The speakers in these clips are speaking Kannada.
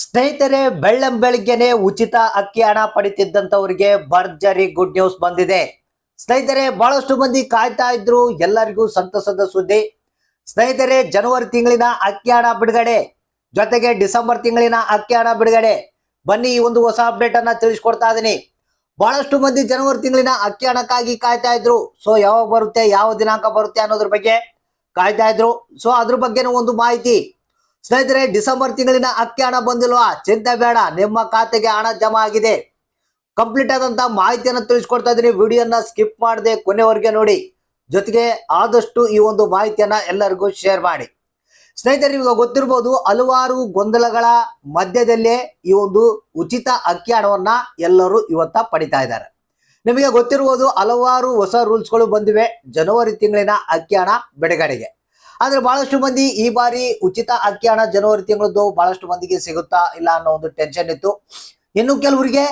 ಸ್ನೇಹಿತರೆ, ಬೆಳ್ಳಂ ಬೆಳಿಗ್ಗೆನೆ ಉಚಿತ ಅಕ್ಕಿ ಹಣ ಪಡಿತಿದ್ದಂತವರಿಗೆ ಭರ್ಜರಿ ಗುಡ್ ನ್ಯೂಸ್ ಬಂದಿದೆ. ಸ್ನೇಹಿತರೆ, ಬಹಳಷ್ಟು ಮಂದಿ ಕಾಯ್ತಾ ಇದ್ರು, ಎಲ್ಲರಿಗೂ ಸಂತಸದ ಸುದ್ದಿ. ಸ್ನೇಹಿತರೆ, ಜನವರಿ ತಿಂಗಳಿನ ಅಕ್ಕಿ ಹಣ ಬಿಡುಗಡೆ. ಜೊತೆಗೆ ಡಿಸೆಂಬರ್ ತಿಂಗಳಿನ ಅಕ್ಕಿ ಹಣ ಬಿಡುಗಡೆ. ಬನ್ನಿ, ಈ ಒಂದು ಹೊಸ ಅಪ್ಡೇಟ್ ಅನ್ನ ತಿಳಿಸ್ಕೊಡ್ತಾ ಇದೀನಿ. ಬಹಳಷ್ಟು ಮಂದಿ ಜನವರಿ ತಿಂಗಳಿನ ಅಕ್ಕಿ ಹಣಕ್ಕಾಗಿ ಕಾಯ್ತಾ ಇದ್ರು. ಸೊ ಯಾವಾಗ ಬರುತ್ತೆ, ಯಾವ ದಿನಾಂಕ ಬರುತ್ತೆ ಅನ್ನೋದ್ರ ಬಗ್ಗೆ ಕಾಯ್ತಾ ಇದ್ರು. ಸೊ ಅದ್ರ ಬಗ್ಗೆನೂ ಒಂದು ಮಾಹಿತಿ. ಸ್ನೇಹಿತರೆ, ಡಿಸೆಂಬರ್ ತಿಂಗಳಿನ ಅಕ್ಕಿ ಹಣ ಬಂದಿಲ್ವಾ? ಚಿಂತೆ ಬೇಡ, ನಿಮ್ಮ ಖಾತೆಗೆ ಹಣ ಜಮಾ ಆಗಿದೆ. ಕಂಪ್ಲೀಟ್ ಆದಂತ ಮಾಹಿತಿಯನ್ನು ತಿಳಿಸ್ಕೊಡ್ತಾ ಇದ್ದೀನಿ. ವಿಡಿಯೋನ ಸ್ಕಿಪ್ ಮಾಡದೆ ಕೊನೆವರೆಗೆ ನೋಡಿ. ಜೊತೆಗೆ ಆದಷ್ಟು ಈ ಒಂದು ಮಾಹಿತಿಯನ್ನ ಎಲ್ಲರಿಗೂ ಶೇರ್ ಮಾಡಿ. ಸ್ನೇಹಿತರೆ, ನಿಮಗೆ ಗೊತ್ತಿರ್ಬೋದು, ಹಲವಾರು ಗೊಂದಲಗಳ ಮಧ್ಯದಲ್ಲೇ ಈ ಒಂದು ಉಚಿತ ಅಕ್ಕಿ ಹಣವನ್ನ ಎಲ್ಲರೂ ಇವತ್ತ ಪಡಿತಾ ಇದ್ದಾರೆ. ನಿಮಗೆ ಗೊತ್ತಿರ್ಬೋದು, ಹಲವಾರು ಹೊಸ ರೂಲ್ಸ್ಗಳು ಬಂದಿವೆ. ಜನವರಿ ತಿಂಗಳಿನ ಅಕ್ಕಿ ಹಣ ಬಿಡುಗಡೆಗೆ. ಆದ್ರೆ ಬಹಳಷ್ಟು ಮಂದಿ ಈ ಬಾರಿ ಉಚಿತ ಅಕ್ಕಿ ಹಣ ಜನವರಿ ತಿಂಗಳದ್ದು ಬಹಳಷ್ಟು ಮಂದಿಗೆ ಸಿಗುತ್ತಾ ಇಲ್ಲ ಅನ್ನೋ ಒಂದು ಟೆನ್ಷನ್ ಇತ್ತು. ಇನ್ನು ಕೆಲವರಿಗೆ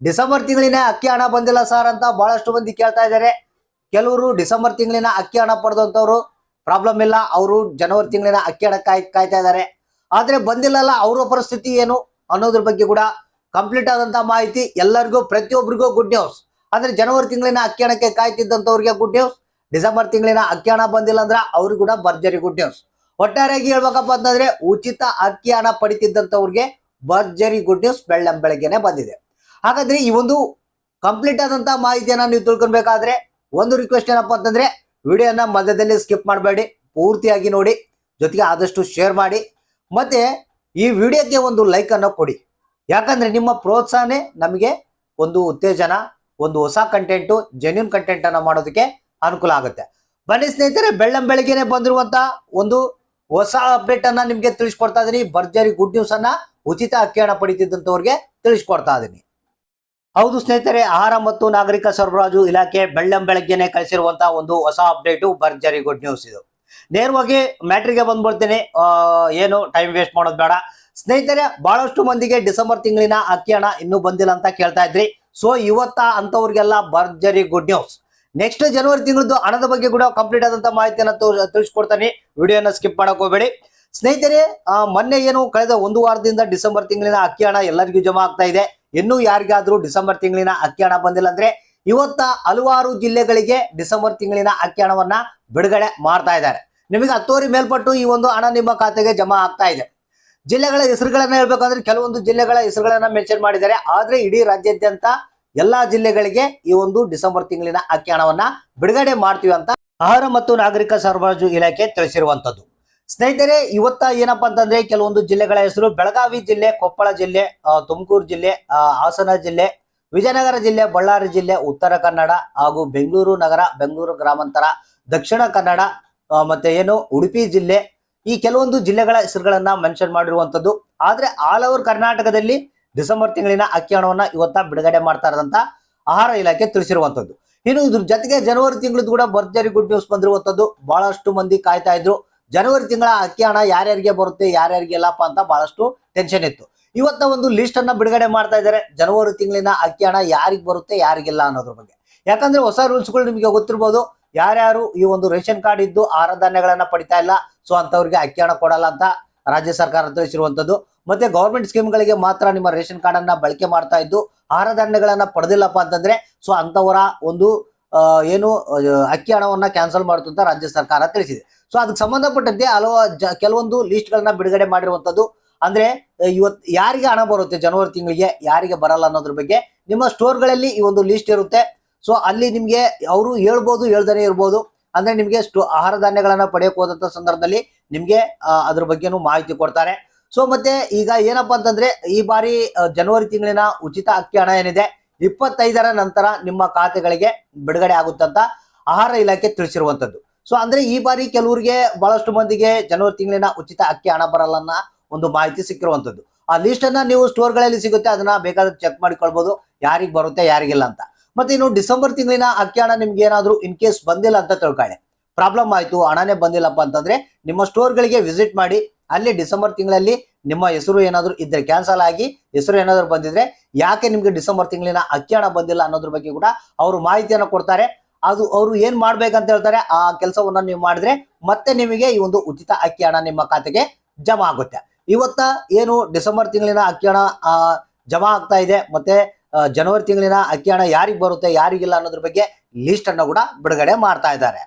ಡಿಸೆಂಬರ್ ತಿಂಗಳಿನ ಅಕ್ಕಿ ಹಣ ಬಂದಿಲ್ಲ ಸರ್ ಅಂತ ಬಹಳಷ್ಟು ಮಂದಿ ಕೇಳ್ತಾ ಇದ್ದಾರೆ. ಕೆಲವರು ಡಿಸೆಂಬರ್ ತಿಂಗಳಿನ ಅಕ್ಕಿ ಹಣ ಪಡೆದಂತವ್ರು ಪ್ರಾಬ್ಲಮ್ ಇಲ್ಲ, ಅವರು ಜನವರಿ ತಿಂಗಳಿನ ಅಕ್ಕಿ ಹಣ ಕಾಯ್, ಕಾಯ್ತಾ ಇದ್ದಾರೆ. ಆದ್ರೆ ಬಂದಿಲ್ಲಲ್ಲ, ಅವರ ಪರಿಸ್ಥಿತಿ ಏನು ಅನ್ನೋದ್ರ ಬಗ್ಗೆ ಕೂಡ ಕಂಪ್ಲೀಟ್ ಆದಂತ ಮಾಹಿತಿ ಎಲ್ಲರಿಗೂ ಪ್ರತಿಯೊಬ್ಬರಿಗೂ ಗುಡ್ ನ್ಯೂಸ್ ಅಂದ್ರೆ ಜನವರಿ ತಿಂಗಳಿನ ಅಕ್ಕಿ ಹಣಕ್ಕೆ ಕಾಯ್ತಿದ್ದಂತವ್ರಿಗೆ ಗುಡ್ ನ್ಯೂಸ್ ಡಿಸೆಂಬರ್ ತಿಂಗಳಿನ ಅಕ್ಕಿ ಹಣ ಬಂದಿಲ್ಲ ಅಂದ್ರೆ ಅವ್ರಿಗೆ ಕೂಡ ಭರ್ಜರಿ ಗುಡ್ ನ್ಯೂಸ್ ಒಟ್ಟಾರೆಯಾಗಿ ಹೇಳ್ಬೇಕಪ್ಪ ಅಂತಂದ್ರೆ ಉಚಿತ ಅಕ್ಕಿ ಹಣ ಪಡಿತಿದ್ದಂಥವ್ರಿಗೆ ಭರ್ಜರಿ ಗುಡ್ ನ್ಯೂಸ್ ಬೆಳ್ಳಂ ಬೆಳಗ್ಗೆನೆ ಬಂದಿದೆ. ಹಾಗಾದ್ರೆ ಈ ಒಂದು ಕಂಪ್ಲೀಟ್ ಆದಂತ ಮಾಹಿತಿಯನ್ನ ನೀವು ತಿಳ್ಕೊಬೇಕಾದ್ರೆ ಒಂದು ರಿಕ್ವೆಸ್ಟ್ ಏನಪ್ಪಾ ಅಂತಂದ್ರೆ ವಿಡಿಯೋನ ಮಧ್ಯದಲ್ಲಿ ಸ್ಕಿಪ್ ಮಾಡಬೇಡಿ, ಪೂರ್ತಿಯಾಗಿ ನೋಡಿ, ಜೊತೆಗೆ ಆದಷ್ಟು ಶೇರ್ ಮಾಡಿ, ಮತ್ತೆ ಈ ವಿಡಿಯೋಕ್ಕೆ ಒಂದು ಲೈಕ್ ಅನ್ನು ಕೊಡಿ. ಯಾಕಂದ್ರೆ ನಿಮ್ಮ ಪ್ರೋತ್ಸಾಹನೇ ನಮಗೆ ಒಂದು ಉತ್ತೇಜನ, ಒಂದು ಹೊಸ ಕಂಟೆಂಟು ಜೆನ್ಯೂನ್ ಕಂಟೆಂಟ್ ಅನ್ನ ಮಾಡೋದಕ್ಕೆ ಅನುಕೂಲ ಆಗುತ್ತೆ. ಬನ್ನಿ ಸ್ನೇಹಿತರೆ, ಬೆಳ್ಳಂ ಬೆಳಗ್ಗೆನೆ ಬಂದಿರುವಂತ ಒಂದು ಹೊಸ ಅಪ್ಡೇಟ್ ಅನ್ನ ನಿಮ್ಗೆ ತಿಳಿಸ್ಕೊಡ್ತಾ ಇದೀನಿ. ಭರ್ಜರಿ ಗುಡ್ ನ್ಯೂಸ್ ಅನ್ನ ಉಚಿತ ಅಕ್ಕಿ ಹಣ ಪಡಿತಿದ್ದಂತವ್ರಿಗೆ ತಿಳಿಸ್ಕೊಡ್ತಾ ಇದೀನಿ. ಹೌದು ಸ್ನೇಹಿತರೆ, ಆಹಾರ ಮತ್ತು ನಾಗರಿಕ ಸರಬರಾಜು ಇಲಾಖೆ ಬೆಳ್ಳಂ ಬೆಳಗ್ಗೆನೆ ಕಳಿಸಿರುವಂತಹ ಒಂದು ಹೊಸ ಅಪ್ಡೇಟು ಭರ್ಜರಿ ಗುಡ್ ನ್ಯೂಸ್ ಇದು. ನೇರವಾಗಿ ಮ್ಯಾಟ್ರಿಗೆ ಬಂದ್ಬಿಡ್ತೇನೆ. ಏನು ಟೈಮ್ ವೇಸ್ಟ್ ಮಾಡೋದು ಬೇಡ. ಸ್ನೇಹಿತರೆ, ಬಹಳಷ್ಟು ಮಂದಿಗೆ ಡಿಸೆಂಬರ್ ತಿಂಗಳಿನ ಅಕ್ಕಿ ಹಣ ಇನ್ನೂ ಬಂದಿಲ್ಲ ಅಂತ ಕೇಳ್ತಾ ಇದ್ರಿ. ಸೊ ಇವತ್ತ ಅಂತವ್ರಿಗೆಲ್ಲ ಭರ್ಜರಿ ಗುಡ್ ನ್ಯೂಸ್ ನೆಕ್ಸ್ಟ್ ಜನವರಿ ತಿಂಗಳದ್ದು ಹಣದ ಬಗ್ಗೆ ಕೂಡ ಕಂಪ್ಲೀಟ್ ಆದಂತ ಮಾಹಿತಿಯನ್ನು ತಿಳಿಸ್ಕೊಡ್ತಾನೆ. ವಿಡಿಯೋನ ಸ್ಕಿಪ್ ಮಾಡಕ್ ಹೋಗ್ಬೇಡಿ. ಸ್ನೇಹಿತರೆ ಮೊನ್ನೆ ಏನು ಕಳೆದ ಒಂದು ವಾರದಿಂದ ಡಿಸೆಂಬರ್ ತಿಂಗಳಿನ ಅಕ್ಕಿ ಹಣ ಎಲ್ಲರಿಗೂ ಜಮಾ ಆಗ್ತಾ ಇದೆ. ಇನ್ನು ಯಾರಿಗಾದ್ರೂ ಡಿಸೆಂಬರ್ ತಿಂಗಳಿನ ಅಕ್ಕಿ ಹಣ ಬಂದಿಲ್ಲ ಅಂದ್ರೆ ಇವತ್ತ ಹಲವಾರು ಜಿಲ್ಲೆಗಳಿಗೆ ಡಿಸೆಂಬರ್ ತಿಂಗಳಿನ ಅಕ್ಕಿ ಹಣವನ್ನ ಬಿಡುಗಡೆ ಮಾಡ್ತಾ ಇದ್ದಾರೆ. ನಿಮಗೆ ಹತ್ತುವರಿ ಮೇಲ್ಪಟ್ಟು ಈ ಒಂದು ಹಣ ನಿಮ್ಮ ಖಾತೆಗೆ ಜಮಾ ಆಗ್ತಾ ಇದೆ. ಜಿಲ್ಲೆಗಳ ಹೆಸರುಗಳನ್ನ ಹೇಳ್ಬೇಕಂದ್ರೆ ಕೆಲವೊಂದು ಜಿಲ್ಲೆಗಳ ಹೆಸರುಗಳನ್ನ ಮೆನ್ಷನ್ ಮಾಡಿದ್ದಾರೆ. ಆದ್ರೆ ಇಡೀ ರಾಜ್ಯಾದ್ಯಂತ ಎಲ್ಲಾ ಜಿಲ್ಲೆಗಳಿಗೆ ಈ ಒಂದು ಡಿಸೆಂಬರ್ ತಿಂಗಳಿನ ಅಕ್ಕಿ ಹಣವನ್ನ ಬಿಡುಗಡೆ ಮಾಡ್ತೀವಿ ಅಂತ ಆಹಾರ ಮತ್ತು ನಾಗರಿಕ ಸರಬರಾಜು ಇಲಾಖೆ ತಿಳಿಸಿರುವಂತದ್ದು. ಸ್ನೇಹಿತರೆ, ಇವತ್ತ ಏನಪ್ಪಾ ಅಂತಂದ್ರೆ ಕೆಲವೊಂದು ಜಿಲ್ಲೆಗಳ ಹೆಸರು ಬೆಳಗಾವಿ ಜಿಲ್ಲೆ, ಕೊಪ್ಪಳ ಜಿಲ್ಲೆ ತುಮಕೂರು ಜಿಲ್ಲೆ ಹಾಸನ ಜಿಲ್ಲೆ, ವಿಜಯನಗರ ಜಿಲ್ಲೆ, ಬಳ್ಳಾರಿ ಜಿಲ್ಲೆ, ಉತ್ತರ ಕನ್ನಡ ಹಾಗೂ ಬೆಂಗಳೂರು ನಗರ, ಬೆಂಗಳೂರು ಗ್ರಾಮಾಂತರ, ದಕ್ಷಿಣ ಕನ್ನಡ ಮತ್ತೆ ಏನು ಉಡುಪಿ ಜಿಲ್ಲೆ ಈ ಕೆಲವೊಂದು ಜಿಲ್ಲೆಗಳ ಹೆಸರುಗಳನ್ನ ಮೆನ್ಷನ್ ಮಾಡಿರುವಂತದ್ದು. ಆದ್ರೆ ಆಲ್ ಓವರ್ ಕರ್ನಾಟಕದಲ್ಲಿ ಡಿಸೆಂಬರ್ ತಿಂಗಳಿನ ಅಕ್ಕಿ ಹಣವನ್ನ ಇವತ್ತ ಬಿಡುಗಡೆ ಮಾಡ್ತಾ ಇರೋದಂತ ಆಹಾರ ಇಲಾಖೆ ತಿಳಿಸಿರುವಂತದ್ದು. ಇನ್ನು ಇದ್ರ ಜೊತೆಗೆ ಜನವರಿ ತಿಂಗಳದ್ದು ಕೂಡ ಭರ್ಜರಿ ಗುಡ್ ನ್ಯೂಸ್ ಬಂದಿರುವಂತದ್ದು. ಬಹಳಷ್ಟು ಮಂದಿ ಕಾಯ್ತಾ ಇದ್ರು. ಜನವರಿ ತಿಂಗಳ ಅಕ್ಕಿ ಹಣ ಯಾರ್ಯಾರಿಗೆ ಬರುತ್ತೆ, ಯಾರ್ಯಾರಿಗೆ ಇಲ್ಲಪ್ಪ ಅಂತ ಬಹಳಷ್ಟು ಟೆನ್ಷನ್ ಇತ್ತು. ಇವತ್ತ ಒಂದು ಲಿಸ್ಟ್ ಅನ್ನ ಬಿಡುಗಡೆ ಮಾಡ್ತಾ ಇದ್ದಾರೆ. ಜನವರಿ ತಿಂಗಳಿನ ಅಕ್ಕಿ ಹಣ ಯಾರಿಗೆ ಬರುತ್ತೆ ಯಾರಿಗಿಲ್ಲ ಅನ್ನೋದ್ರ ಬಗ್ಗೆ. ಯಾಕಂದ್ರೆ ಹೊಸ ರೂಲ್ಸ್ಗಳು ನಿಮಗೆ ಗೊತ್ತಿರ್ಬೋದು. ಯಾರ್ಯಾರು ಈ ಒಂದು ರೇಷನ್ ಕಾರ್ಡ್ ಇದ್ದು ಆಹಾರ ಧಾನ್ಯಗಳನ್ನ ಪಡಿತಾ ಇಲ್ಲ, ಸೊ ಅಂತವ್ರಿಗೆ ಅಕ್ಕಿ ಹಣ ಕೊಡಲ್ಲ ಅಂತ ರಾಜ್ಯ ಸರ್ಕಾರ ತಿಳಿಸಿರುವಂತದ್ದು. ಮತ್ತೆ ಗೌರ್ಮೆಂಟ್ ಸ್ಕೀಮ್ಗಳಿಗೆ ಮಾತ್ರ ನಿಮ್ಮ ರೇಷನ್ ಕಾರ್ಡ್ ಅನ್ನ ಬಳಕೆ ಮಾಡ್ತಾ ಇದ್ದು ಆಹಾರ ಧಾನ್ಯಗಳನ್ನ ಪಡೆದಿಲ್ಲಪ್ಪ ಅಂತಂದ್ರೆ ಸೊ ಅಂತವರ ಒಂದು ಏನು ಅಕ್ಕಿ ಹಣವನ್ನ ಕ್ಯಾನ್ಸಲ್ ಮಾಡುತ್ತಂತ ರಾಜ್ಯ ಸರ್ಕಾರ ತಿಳಿಸಿದೆ. ಸೊ ಅದಕ್ಕೆ ಸಂಬಂಧಪಟ್ಟಂತೆ ಹಲವು ಕೆಲವೊಂದು ಲಿಸ್ಟ್ ಗಳನ್ನ ಬಿಡುಗಡೆ ಮಾಡಿರುವಂತದ್ದು ಅಂದ್ರೆ ಇವತ್ತು ಯಾರಿಗೆ ಹಣ ಬರುತ್ತೆ ಜನವರಿ ತಿಂಗಳಿಗೆ, ಯಾರಿಗೆ ಬರಲ್ಲ ಅನ್ನೋದ್ರ ಬಗ್ಗೆ ನಿಮ್ಮ ಸ್ಟೋರ್ಗಳಲ್ಲಿ ಈ ಒಂದು ಲಿಸ್ಟ್ ಇರುತ್ತೆ. ಸೊ ಅಲ್ಲಿ ನಿಮ್ಗೆ ಅವರು ಹೇಳ್ಬೋದು, ಹೇಳ್ದಾನೆ ಇರ್ಬೋದು. ಅಂದ್ರೆ ನಿಮ್ಗೆ ಸ್ಟೋ ಆಹಾರ ಧಾನ್ಯಗಳನ್ನ ಪಡೆಯಕ್ಕೆ ಹೋದಂತ ಸಂದರ್ಭದಲ್ಲಿ ನಿಮ್ಗೆ ಅದ್ರ ಬಗ್ಗೆನೂ ಮಾಹಿತಿ ಕೊಡ್ತಾರೆ. ಸೊ ಮತ್ತೆ ಈಗ ಏನಪ್ಪಾ ಅಂತಂದ್ರೆ ಈ ಬಾರಿ ಜನವರಿ ತಿಂಗಳಿನ ಉಚಿತ ಅಕ್ಕಿ ಹಣ ಏನಿದೆ, ಇಪ್ಪತ್ತೈದರ ನಂತರ ನಿಮ್ಮ ಖಾತೆಗಳಿಗೆ ಬಿಡುಗಡೆ ಆಗುತ್ತಂತ ಆಹಾರ ಇಲಾಖೆ ತಿಳಿಸಿರುವಂತದ್ದು. ಸೊ ಅಂದ್ರೆ ಈ ಬಾರಿ ಕೆಲವರಿಗೆ ಬಹಳಷ್ಟು ಮಂದಿಗೆ ಜನವರಿ ತಿಂಗಳಿನ ಉಚಿತ ಅಕ್ಕಿ ಹಣ ಬರಲ್ಲ ಒಂದು ಮಾಹಿತಿ ಸಿಕ್ಕಿರುವಂತದ್ದು. ಆ ಲಿಸ್ಟ್ ಅನ್ನ ನೀವು ಸ್ಟೋರ್ಗಳಲ್ಲಿ ಸಿಗುತ್ತೆ, ಅದನ್ನ ಬೇಕಾದ್ರೆ ಚೆಕ್ ಮಾಡಿಕೊಳ್ಬಹುದು ಯಾರಿಗೆ ಬರುತ್ತೆ, ಯಾರಿಗಿಲ್ಲ ಅಂತ. ಮತ್ತೆ ಇನ್ನು ಡಿಸೆಂಬರ್ ತಿಂಗಳಿನ ಅಕ್ಕಿ ಹಣ ನಿಮ್ಗೆ ಏನಾದ್ರು ಇನ್ ಕೇಸ್ ಬಂದಿಲ್ಲ ಅಂತ ತಿಳ್ಕೊಳ್ಳಿ. ಪ್ರಾಬ್ಲಮ್ ಆಯ್ತು, ಹಣನೇ ಬಂದಿಲ್ಲಪ್ಪ ಅಂತಂದ್ರೆ ನಿಮ್ಮ ಸ್ಟೋರ್ಗಳಿಗೆ ವಿಸಿಟ್ ಮಾಡಿ ಅಲ್ಲಿ ಡಿಸೆಂಬರ್ ತಿಂಗಳಲ್ಲಿ ನಿಮ್ಮ ಹೆಸರು ಏನಾದರೂ ಇದ್ರೆ ಕ್ಯಾನ್ಸಲ್ ಆಗಿ ಹೆಸರು ಏನಾದರೂ ಬಂದಿದ್ರೆ ಯಾಕೆ ನಿಮ್ಗೆ ಡಿಸೆಂಬರ್ ತಿಂಗಳಿನ ಅಕ್ಕಿ ಹಣ ಬಂದಿಲ್ಲ ಅನ್ನೋದ್ರ ಬಗ್ಗೆ ಕೂಡ ಅವರು ಮಾಹಿತಿಯನ್ನು ಕೊಡ್ತಾರೆ. ಅದು ಅವರು ಏನ್ ಮಾಡ್ಬೇಕಂತ ಹೇಳ್ತಾರೆ ಆ ಕೆಲಸವನ್ನ ನೀವು ಮಾಡಿದ್ರೆ ಮತ್ತೆ ನಿಮಗೆ ಈ ಒಂದು ಉಚಿತ ಅಕ್ಕಿ ಹಣ ನಿಮ್ಮ ಖಾತೆಗೆ ಜಮಾ ಆಗುತ್ತೆ. ಇವತ್ತ ಏನು ಡಿಸೆಂಬರ್ ತಿಂಗಳಿನ ಅಕ್ಕಿ ಹಣ ಜಮಾ ಆಗ್ತಾ ಇದೆ, ಮತ್ತೆ ಜನವರಿ ತಿಂಗಳಿನ ಅಕ್ಕಿ ಹಣ ಯಾರಿಗೆ ಬರುತ್ತೆ, ಯಾರಿಗಿಲ್ಲ ಅನ್ನೋದ್ರ ಬಗ್ಗೆ ಲಿಸ್ಟ್ ಅನ್ನು ಕೂಡ ಬಿಡುಗಡೆ ಮಾಡ್ತಾ ಇದ್ದಾರೆ.